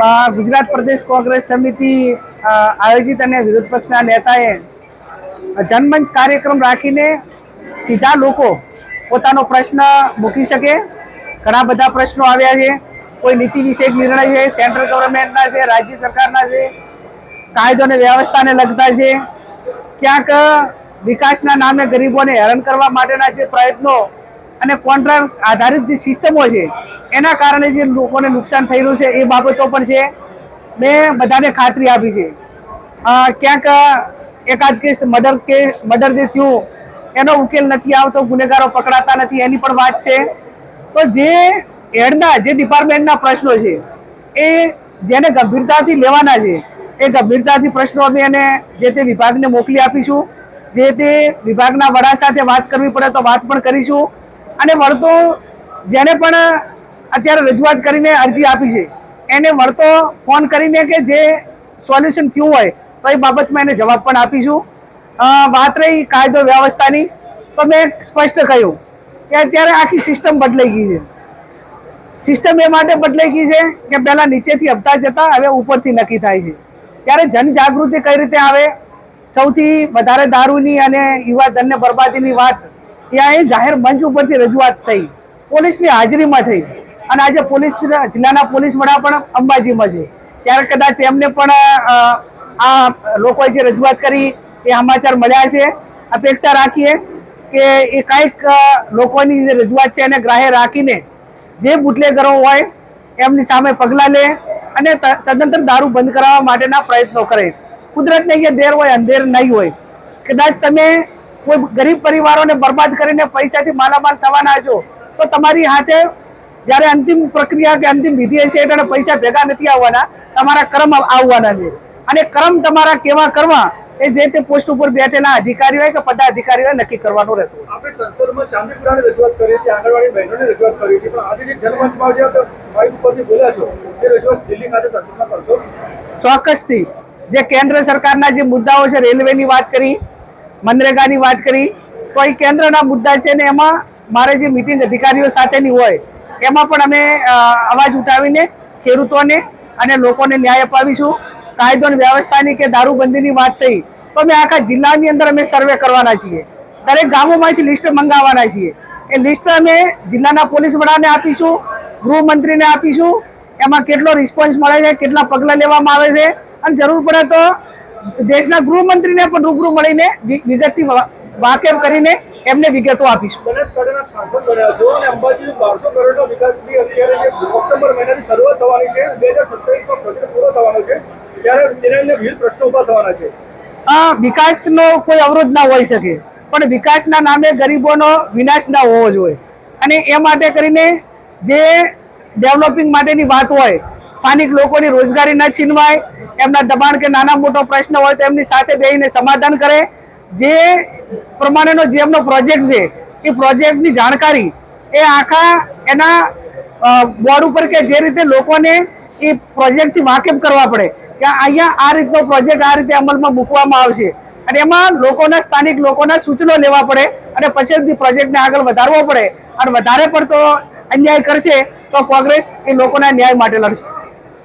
ગુજરાત પ્રદેશ કોંગ્રેસ સમિતિ આયોજિત અને વિરોધ પક્ષના નેતાએ જનમંચ કાર્યક્રમ રાખીને સીધા લોકો પોતાનો પ્રશ્ન મૂકી શકે. ઘણા બધા પ્રશ્નો આવ્યા છે. કોઈ નીતિ વિષયક નિર્ણય છે, સેન્ટ્રલ ગવર્મેન્ટના છે, રાજ્ય સરકારના છે, કાયદો અને વ્યવસ્થાને લગતા છે. ક્યાંક વિકાસના નામે ગરીબોને હેરાન કરવા માટેના જે પ્રયત્નો અને કોન્ટ્રાક્ટ આધારિત જે સિસ્ટમો છે એના કારણે જે લોકોને નુકસાન થઈ રહ્યું છે એ બાબતો પણ છે. મેં બધાને ખાતરી આપી છે. ક્યાંક એકાદ કેસ મર્ડર કે, મર્ડર જે થયું, એનો ઉકેલ નથી આવતો, ગુનેગારો પકડાતા નથી, એની પણ વાત છે. તો જે હેડના, જે ડિપાર્ટમેન્ટના પ્રશ્નો છે, એ જેને ગંભીરતાથી લેવાના છે, એ ગંભીરતાથી પ્રશ્નો અમે એને જે તે વિભાગને મોકલી આપીશું. જે તે વિભાગના વડા સાથે વાત કરવી પડે તો વાત પણ કરીશું. અને વળતો, જેને પણ અત્યારે રજૂઆત કરીને અરજી આપી છે. એને મળતો ફોન કરીને કે જે સોલ્યુશન થયું હોય તો એ બાબતમાં એને જવાબ પણ આપીશું. વાત રહી કાયદો વ્યવસ્થાની, તો મેં સ્પષ્ટ કહ્યું કે અત્યારે આખી સિસ્ટમ બદલાઈ ગઈ છે. સિસ્ટમ એ માટે બદલાઈ ગઈ છે કે પહેલાં નીચેથી હપ્તા જતા હવે ઉપરથી નક્કી થાય છે. ત્યારે જનજાગૃતિ કઈ રીતે આવે? સૌથી વધારે દારૂની અને યુવા ધનને બરબાદીની વાત, ત્યાં એ જાહેર મંચ ઉપરથી રજૂઆત થઈ. પોલીસની હાજરીમાં થઈ. અને આજે પોલીસ જિલ્લાના પોલીસ વડા પણ અંબાજીમાં છે. ત્યારે કદાચ એમને પણ આ લોકોએ જે રજૂઆત કરી, એ સમાચાર મળ્યા છે. અપેક્ષા રાખીએ કે એ કાંઈક લોકોની જે રજૂઆત છે એને ગ્રાહ્ય રાખીને જે બુટલેગરો હોય, એમની સામે પગલાં લે અને સદંતર દારૂ બંધ કરાવવા માટેના પ્રયત્નો કરે. કુદરતને અહીંયા દેર હોય, અંધેર નહીં હોય. કદાચ તમે કોઈ ગરીબ પરિવારોને બરબાદ કરીને પૈસાથી માલામાલ થવાના છો તો તમારી હાથે જ્યારે અંતિમ પ્રક્રિયા કે અંતિમ વિધિ હશે એટલે પૈસા ભેગા નથી આવવાના તમારા કર્મ આવવાના છે. અને કર્મ તમારા કેવા કરવા એ જે તે પોસ્ટ ઉપર બેઠેલા અધિકારીઓ હોય કે પદાધિકારીઓએ નક્કી કરવાનું રહેતું આપણે સંસદમાં ચાંદીપુરાની રજૂઆત કરી હતી આંગણવાડી બહેનોની રજૂઆત કરી હતી પણ આજે જે જનમંચમાં જે માઇક ઉપરથી બોલ્યા છો એ રજૂઆત દિલ્હી ખાતે સંસદમાં કરશો? ચોક્કસથી. જે કેન્દ્ર સરકારના જે મુદ્દાઓ છે રેલવેની વાત કરી મનરેગાની વાત કરી તો એ કેન્દ્રના મુદ્દા છે ને એમાં મારે જે મિટિંગ અધિકારીઓ સાથેની હોય એમાં પણ અમે અવાજ ઉઠાવીને, ખેડૂતોને અને લોકોને ન્યાય અપાવીશું. કાયદો અને વ્યવસ્થાની કે દારૂબંધીની વાત થઈ, તો અમે આખા જિલ્લાની અંદર અમે સર્વે કરવાના છીએ. દરેક ગામોમાંથી લિસ્ટ મંગાવવાના છીએ. એ લિસ્ટ અમે જિલ્લાના પોલીસ વડાને આપીશું, ગૃહમંત્રીને આપીશું. એમાં કેટલો રિસ્પોન્સ મળે છે, કેટલા પગલાં લેવામાં આવે છે. અને જરૂર પડે તો દેશના ગૃહમંત્રીને પણ રૂબરૂ મળીને વિગતથી વાકેફ કરીને એમને વિગતો આપીશ. વિકાસનો કોઈ અવરોધ ના હોઈ શકે પણ વિકાસના નામે ગરીબોનો વિનાશ ના હોવો જોઈએ. અને એ માટે કરીને જે ડેવલપિંગ માટેની વાત હોય સ્થાનિક લોકોની રોજગારી ન છીનવાય એમના દબાણ કે નાના મોટો પ્રશ્ન હોય તો એમની સાથે બેહીને સમાધાન કરે જે પ્રમાણેનો જે એમનો પ્રોજેક્ટ છે, એ પ્રોજેક્ટની જાણકારી એ આખા એના બોર્ડ ઉપર કે જે રીતે લોકોને એ પ્રોજેક્ટથી વાકેફ કરવા પડે. કે અહીંયા આ રીતનો પ્રોજેક્ટ આ રીતે અમલમાં મૂકવામાં આવશે. અને એમાં લોકોના, સ્થાનિક લોકોના સૂચનો લેવા પડે અને પછી પ્રોજેક્ટને આગળ વધારવો પડે. અને વધારે પડતો અન્યાય કરશે તો કોંગ્રેસ એ લોકોના ન્યાય માટે લડશે.